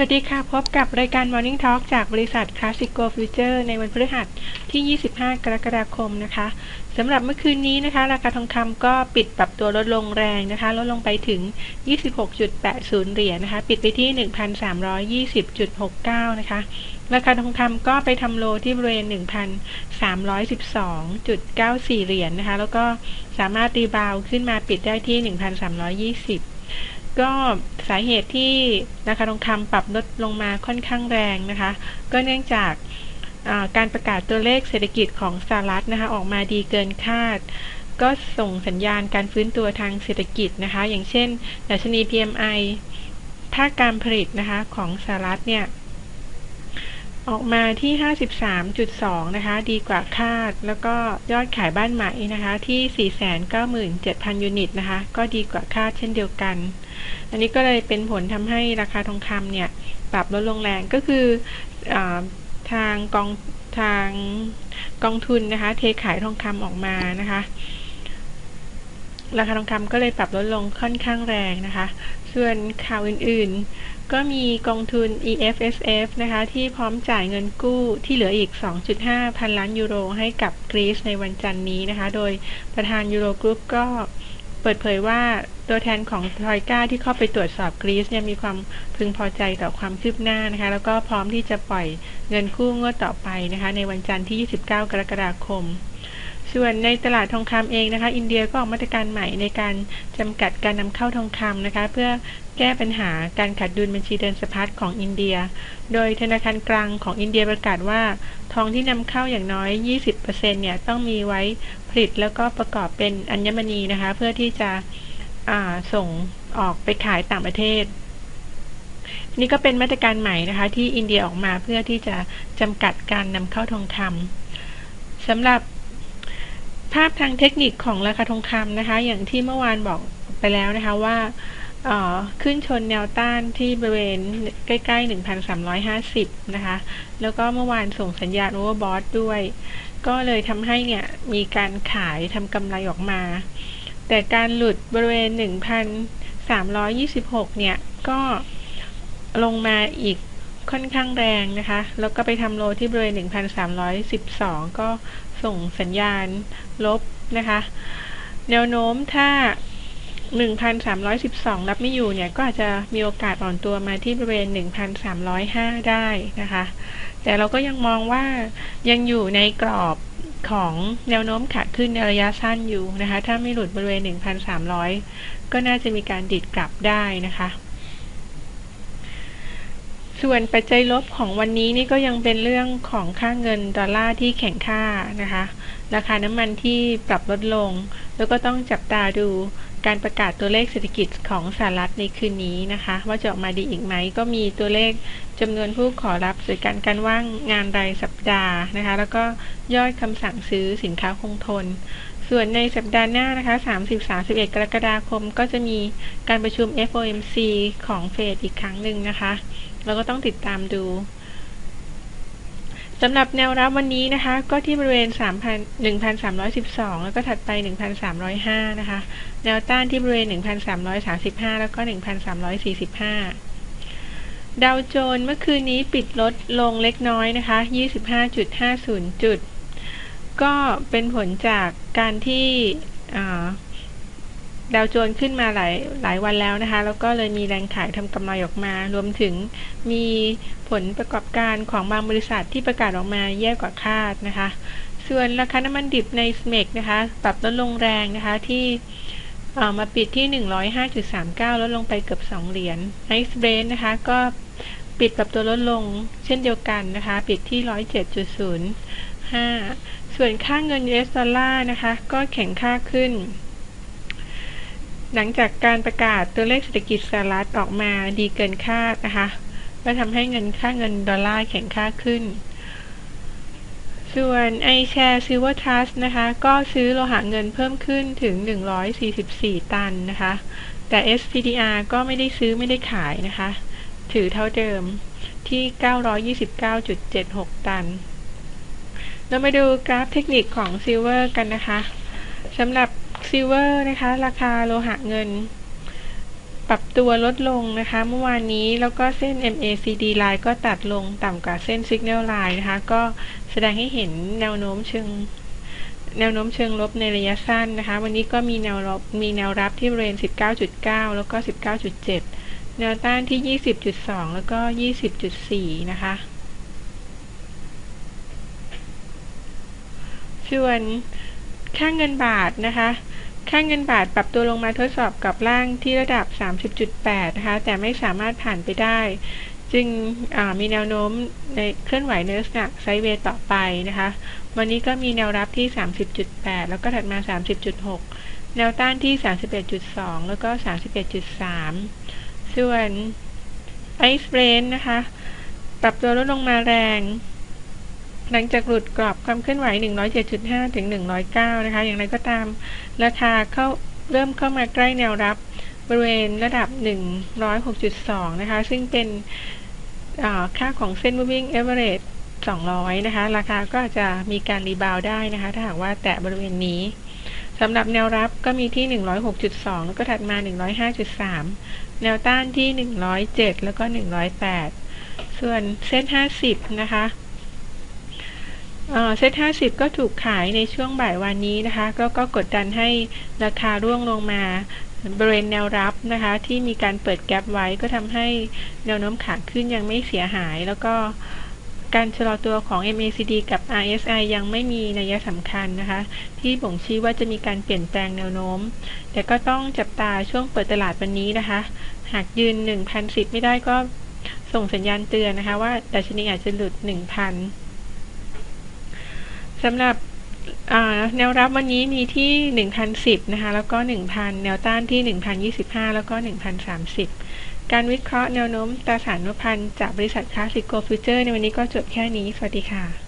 สวัสดีค่ะ พบกับรายการ Morning Talk จากบริษัท Classico Future ในวันพฤหัสที่ 25 กรกฎาคมนะคะสำหรับเมื่อคืนนี้นะคะ ราคาทองคำก็ปิดปรับตัวลดลงแรงนะคะ ลดลงไปถึง 26.80 เหรียญนะคะ ปิดไปที่ 1,320.69 นะคะ ราคาทองคำก็ไปทำโลที่บริเวณ 1,312.94 เหรียญนนะคะ แล้วก็สามารถรีบาวขึ้นมาปิดได้ที่ 1,320 ก็สาเหตุที่ราคาทองคำปรับลดลงมาค่อนข้างแรงนะคะ ก็เนื่องจากการประกาศตัวเลขเศรษฐกิจของสหรัฐนะคะออกมาดีเกินคาด ก็ส่งสัญญาณการฟื้นตัวทางเศรษฐกิจนะคะ อย่างเช่นดัชนี PMI ภาคการผลิตนะคะของสหรัฐเนี่ย ออกมาที่ 53.2 นะคะ ดีกว่าคาด แล้วก็ยอดขายบ้านใหม่นะคะ ที่ 497,000 ยูนิตนะคะ ก็ดีกว่าคาดเช่นเดียวกัน อันนี้ก็เลยเป็นผลทำให้ราคาทองคำเนี่ย ปรับลดลงแรงก็คืออทางกองทางกองทุนนะคะ เทขายทองคำออกมานะคะ ราคาทองคำก็เลยปรับลดลงค่อนข้างแรงนะคะ ส่วนข่าวอื่นๆ ก็มีกองทุน EFSF นะคะที่พร้อมจ่ายเงินกู้ที่เหลืออีก 2.5 พันล้านยูโรให้กับกรีซในวันจันนี้นะคะ โดยประธานยูโรกรุ๊ปก็เปิดเผยว่าตัวแทนของทรอยกาที่เข้าไปตรวจสอบกรีซเนี่ยมีความพึงพอใจต่อความคืบหน้านะคะ แล้วก็พร้อมที่จะปล่อยเงินกู้งวดต่อไปนะคะ ในวันจันทร์ที่ 29 กรกฎาคม ส่วนในตลาดทองคำเองนะคะ อินเดียก็ออกมาตรการใหม่ในการจำกัดการนำเข้าทองคำนะคะ เพื่อแก้ปัญหาการขาดดุลบัญชีเดินสะพัดของอินเดีย โดยธนาคารกลางของอินเดียประกาศว่า ทองที่นำเข้าอย่างน้อย 20%เนี่ยต้องมีไว้ผลิตแล้วก็ประกอบเป็นอัญมณีนะคะ เพื่อที่จะส่งออกไปขายต่างประเทศ นี่ก็เป็นมาตรการใหม่นะคะ ที่อินเดียออกมาเพื่อที่จะจำกัดการนำเข้าทองคำสำหรับ ภาพทางเทคนิคของราคาทองคำนะคะ อย่างที่เมื่อวานบอกไปแล้วนะคะว่าขึ้นชนแนวต้านที่บริเวณใกล้ๆ 1,350 นะคะ แล้วก็เมื่อวานส่งสัญญาณโอเวอร์บอทด้วย ก็เลยทำให้เนี่ยมีการขายทำกำไรออกมา แต่การหลุดบริเวณ 1,326 เนี่ย ก็ลงมาอีกค่อนข้างแรงนะคะ แล้วก็ไปทำโลที่บริเวณ 1,312 ก็ ส่งสัญญาณลบนะคะ แนวโน้มถ้า 1,312 รับไม่อยู่เนี่ย ก็อาจจะมีโอกาสอ่อนตัวมาที่บริเวณ 1,305 ได้นะคะ แต่เราก็ยังมองว่ายังอยู่ในกรอบของแนวโน้มขาขึ้นในระยะสั้นอยู่นะคะ ถ้าไม่หลุดบริเวณ 1,300 ก็น่าจะมีการดิดกลับได้นะคะ ส่วนปัจจัยลบของวันนี้นี่ก็ยังเป็นเรื่องของค่าเงินดอลลาร์ที่แข็งค่านะคะ ราคาน้ำมันที่ปรับลดลง แล้วก็ต้องจับตาดูการประกาศตัวเลขเศรษฐกิจของสหรัฐในคืนนี้นะคะ ว่าจะออกมาดีอีกไหม ก็มีตัวเลขจำนวนผู้ขอรับสื่อการการว่างงานรายสัปดาห์นะคะ แล้วก็ยอดคำสั่งซื้อสินค้าคงทน ส่วนในสัปดาห์หน้านะคะ 30-31 กรกฎาคม ก็จะมีการประชุม FOMC ของเฟดอีกครั้งหนึ่งนะคะ เราก็ต้องติดตามดูสำหรับแนวรับวันนี้นะคะ ก็ที่บริเวณ 1,312 แล้วก็ถัดไป 1,305 นะคะ แนวต้านที่บริเวณ 1,335 แล้วก็ 1,345 ดาวโจนส์เมื่อคืนนี้ปิดลดลงเล็กน้อยนะคะ 25.50 จุด ก็เป็นผลจากการที่ ดาวโจนขึ้นมาหลายหลายวันแล้วนะคะ แล้วก็เลยมีแรงขายทำกำไรออกมา รวมถึงมีผลประกอบการของบางบริษัทที่ประกาศออกมาแย่กว่าคาดนะคะ ส่วนราคาน้ำมันดิบในสเมกนะคะปรับลดลงแรงนะคะที่มาปิดที่ 105.39 ลดลงไปเกือบ 2 เหรียญไอซ์เบรนนะคะ ก็ปิดปรับตัวลดลงเช่นเดียวกันนะคะ ปิดที่ 107.05 ส่วนค่าเงิน US ดอลลาร์นะคะ ก็แข็งค่าขึ้น หลังจากการประกาศตัวเลขเศรษฐกิจสหรัฐออกมาดีเกินคาดนะคะก็ทำให้เงินค่าเงินดอลลาร์แข็งค่าขึ้น ส่วน i share silver trust นะคะ ก็ซื้อโลหะเงินเพิ่มขึ้นถึง 144 ตันนะคะ แต่ SPDR ก็ไม่ได้ซื้อไม่ได้ขายนะคะ ถือเท่าเดิมที่ 929.76 ตัน เรามาดูกราฟเทคนิคของซิลเวอร์กันนะคะสำหรับ ซิลเวอร์นะคะ ราคาโลหะเงิน ปรับตัวลดลงนะคะ เมื่อวานนี้แล้วก็เส้น MACD line ก็ตัดลงต่ำกว่าเส้น Signal line นะคะ ก็แสดงให้เห็นแนวโน้มเชิงแนวโน้มเชิงลบในระยะสั้นนะคะ วันนี้ก็มีแนวรับมีแนวรับที่บริเวณ 19.9 แล้วก็ 19.7 แนวต้านที่ 20.2 แล้วก็ 20.4 นะคะ ส่วนค่าเงินบาทนะคะ ค่าเงินบาทปรับตัวลงมาทดสอบกับล่างที่ระดับ 30.8 นะคะ แต่ไม่สามารถผ่านไปได้ จึงมีแนวโน้มในเคลื่อนไหวในลักษณะไซด์เวย์ต่อไปนะคะ วันนี้ก็มีแนวรับที่ 30.8 แล้วก็ถัดมา 30.6 แนวต้านที่ 31.2 แล้วก็ 31.3 ส่วนไอซ์เบรนนะคะ ปรับตัวลดลงมาแรง หลังจากหลุดกรอบความเคลื่อนไหว 107.5 ถึง 109 นะคะ อย่างไรก็ตาม ราคาเข้าเริ่มเข้ามาใกล้แนวรับบริเวณระดับ 106.2 นะคะ ซึ่งเป็นค่าของเส้น moving average 200 นะคะ ราคาก็จะมีการรีบาวได้นะคะ ถ้าหากว่าแตะบริเวณนี้สำหรับแนวรับก็มีที่ 106.2 แล้วก็ถัดมา 105.3 แนวต้านที่ 107 แล้วก็ 108 ส่วนเส้น 50 นะคะ เซ็ต50ก็ถูกขายในช่วงบ่ายวันนี้นะคะ ก็ก็กดดันให้ราคาร่วงลงมาบริเวณแนวรับนะคะ ที่มีการเปิดแกลบไว้ก็ทำให้แนวโน้มขาขึ้นยังไม่เสียหาย แล้วก็การชะลอตัวของ MACD กับ RSI ยังไม่มีนัยสำคัญนะคะ ที่บ่งชี้ว่าจะมีการเปลี่ยนแปลงแนวโน้ม แต่ก็ต้องจับตาช่วงเปิดตลาดวันนี้นะคะ หากยืน 1,010 ไม่ได้ก็ส่งสัญญาณเตือนนะคะ ว่าดัชนีอาจจะหลุด 1,000 สำหรับแนวรับวันนี้มีที่ 1,010 นะคะ แล้วก็ 1,000 แนวต้านที่ 1,025 แล้วก็ 1,030 การวิเคราะห์แนวโน้มตราสารนุพันธ์จากบริษัทคลาสสิโกฟิวเจอร์ในวันนี้ก็จบแค่นี้ สวัสดีค่ะ